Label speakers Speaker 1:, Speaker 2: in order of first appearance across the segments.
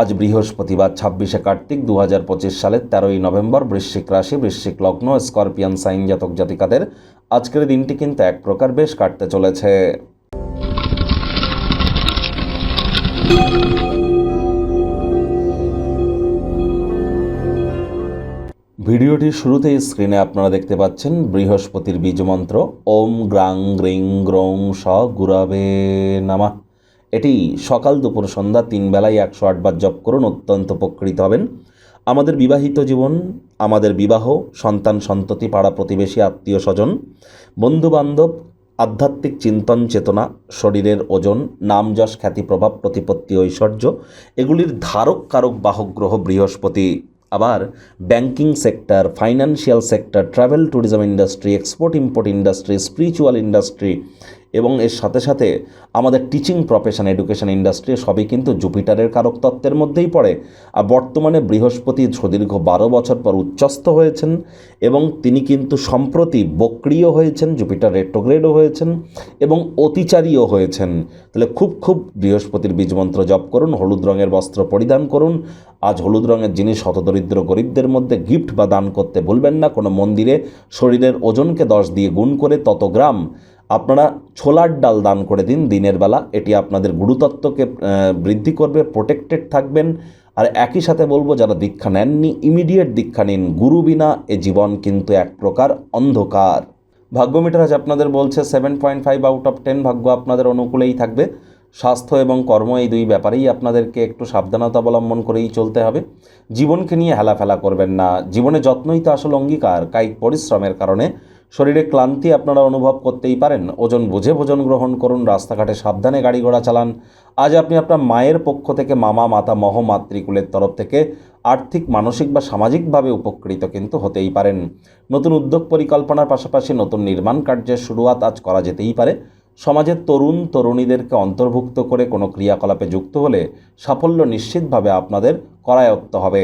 Speaker 1: আজ বৃহস্পতিবার ছাব্বিশে কার্তিক দু হাজার পঁচিশ সালের তেরোই নভেম্বর বৃশ্চিক রাশি, বৃশ্চিক লগ্ন, স্করপিয়ান সাইন জাতক জাতিকাদের আজকের দিনটি কিন্তু এক প্রকার বেশ কাটতে চলেছে। ভিডিওটির শুরুতেই স্ক্রিনে আপনারা দেখতে পাচ্ছেন বৃহস্পতির বীজমন্ত্র ওম গ্রাং গ্রিং গ্রৌং স গুরাবে নামা। এটি সকাল দুপুর সন্ধ্যা তিন বেলায় একশো আটবার জপ করুন, অত্যন্ত উপকৃত হবেন। আমাদের বিবাহিত জীবন, আমাদের বিবাহ, সন্তান সন্ততি, পাড়া প্রতিবেশী, আত্মীয় স্বজন, বন্ধুবান্ধব, আধ্যাত্মিক চিন্তন চেতনা, শরীরের ওজন, নাম যশ, খ্যাতি প্রভাব, প্রতিপত্তি ঐশ্বর্য, এগুলির ধারক কারক বাহক গ্রহ বৃহস্পতি। আবার banking sector, financial sector, travel, tourism industry, export, import industry, spiritual industry এবং এর সাথে সাথে আমাদের টিচিং প্রফেশন এডুকেশন ইন্ডাস্ট্রি সবই কিন্তু জুপিটারের কারকতত্ত্বের মধ্যেই পড়ে। আর বর্তমানে বৃহস্পতি সুদীর্ঘ বারো বছর পর উচ্চস্থ হয়েছেন এবং তিনি কিন্তু সম্প্রতি বক্রিয় হয়েছেন, জুপিটার রেট্রোগ্রেডও হয়েছেন এবং অতিচারীও হয়েছেন। তাহলে খুব খুব বৃহস্পতির বীজমন্ত্র জপ করুন, হলুদ রঙের বস্ত্র পরিধান করুন। আজ হলুদ রঙের জিনিস হতদরিদ্র গরিবদের মধ্যে গিফট বা দান করতে ভুলবেন না, কোনো মন্দিরে শরীরের ওজনকে দশ দিয়ে গুণ করে তত গ্রাম আপনারা ছোলার ডাল দান করে দিন, দিনের বেলা। এটি আপনাদের গুরুতত্ত্বকে বৃদ্ধি করবে প্রোটেক্টেড থাকবেন। আর একই সাথে বলব, যারা দীক্ষা নেননি ইমিডিয়েট দীক্ষা নিন। গুরু বিনা এ জীবন কিন্তু এক প্রকার অন্ধকার। ভাগ্যমিটার আজ আপনাদের বলছে seven point five out of ten ভাগ্য আপনাদের অনুকূলেই থাকবে। স্বাস্থ্য এবং কর্ম এই দুই ব্যাপারেই আপনাদেরকে একটু সাবধানতা অবলম্বন করেই চলতে হবে। জীবনকে নিয়ে হেলাফেলা করবেন না। জীবনে যত্নই তো আসল অঙ্গীকার, কায়িক পরিশ্রমের কারণে। শরীরে ক্লান্তি আপনারা অনুভব করতেই পারেন। ওজন বুঝে ভোজন গ্রহণ করুন, রাস্তাঘাটে সাবধানে গাড়ি ঘোড়া চালান। আজ আপনি আপনার মায়ের পক্ষ থেকে মামা, মাতা মহ মাতৃকুলের তরফ থেকে আর্থিক, মানসিক বা সামাজিকভাবে উপকৃত কিন্তু হতেই পারেন। নতুন উদ্যোগ পরিকল্পনার পাশাপাশি নতুন নির্মাণ কার্যের শুরুয়াত আজ করা যেতেই পারে। সমাজের তরুণ, তরুণীদেরকে অন্তর্ভুক্ত করে কোনো ক্রিয়াকলাপে যুক্ত হলে সাফল্য নিশ্চিতভাবে আপনাদের করায়ত্ত হবে।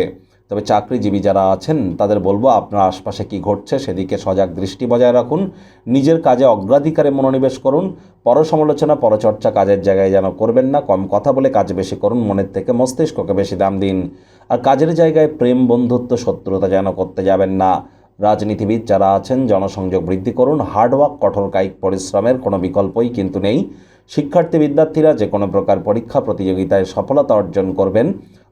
Speaker 1: তবে চাকরিজীবী যারা আছেন, তাদের বলব আপনার আশপাশে কি ঘটছে সেদিকে সজাগ দৃষ্টি বজায় রাখুন। নিজের কাজে অগ্রাধিকারে মনোনিবেশ করুন। পরসমালোচনা, পরচর্চা কাজের জায়গায় যেন করবেন না। কম কথা বলে কাজ বেশি করুন, মনের থেকে মস্তিষ্ককে বেশি দাম দিন। আর কাজের জায়গায় প্রেম, বন্ধুত্ব, শত্রুতা যেন করতে যাবেন না। রাজনীতিবিদ যারা আছেন, জনসংযোগ বৃদ্ধি করুন। হার্ডওয়ার্ক কঠোর কায়িক পরিশ্রমের কোনো বিকল্পই কিন্তু নেই। শিক্ষার্থী, বিদ্যার্থীরা যে কোনো প্রকার পরীক্ষা, প্রতিযোগিতায় সফলতা অর্জন করবেন।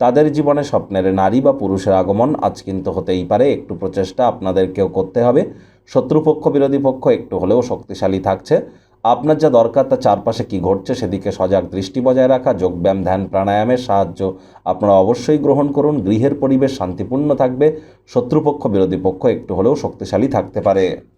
Speaker 1: তাদের জীবনে স্বপ্নের নারী বা পুরুষের আগমন আজ কিন্তু হতেই পারে। একটু প্রচেষ্টা আপনাদেরকেও করতে হবে। শত্রুপক্ষ, বিরোধী পক্ষ একটু হলেও শক্তিশালী থাকছে। আপনার যা দরকার তা চারপাশে কী ঘটছে সেদিকে সজাগ দৃষ্টি বজায় রাখা, যোগব্যায়াম, ধ্যান প্রাণায়ামের সাহায্য আপনারা অবশ্যই গ্রহণ করুন। গৃহের পরিবেশ শান্তিপূর্ণ থাকবে। শত্রুপক্ষ, বিরোধী পক্ষ একটু হলেও শক্তিশালী থাকতে পারে।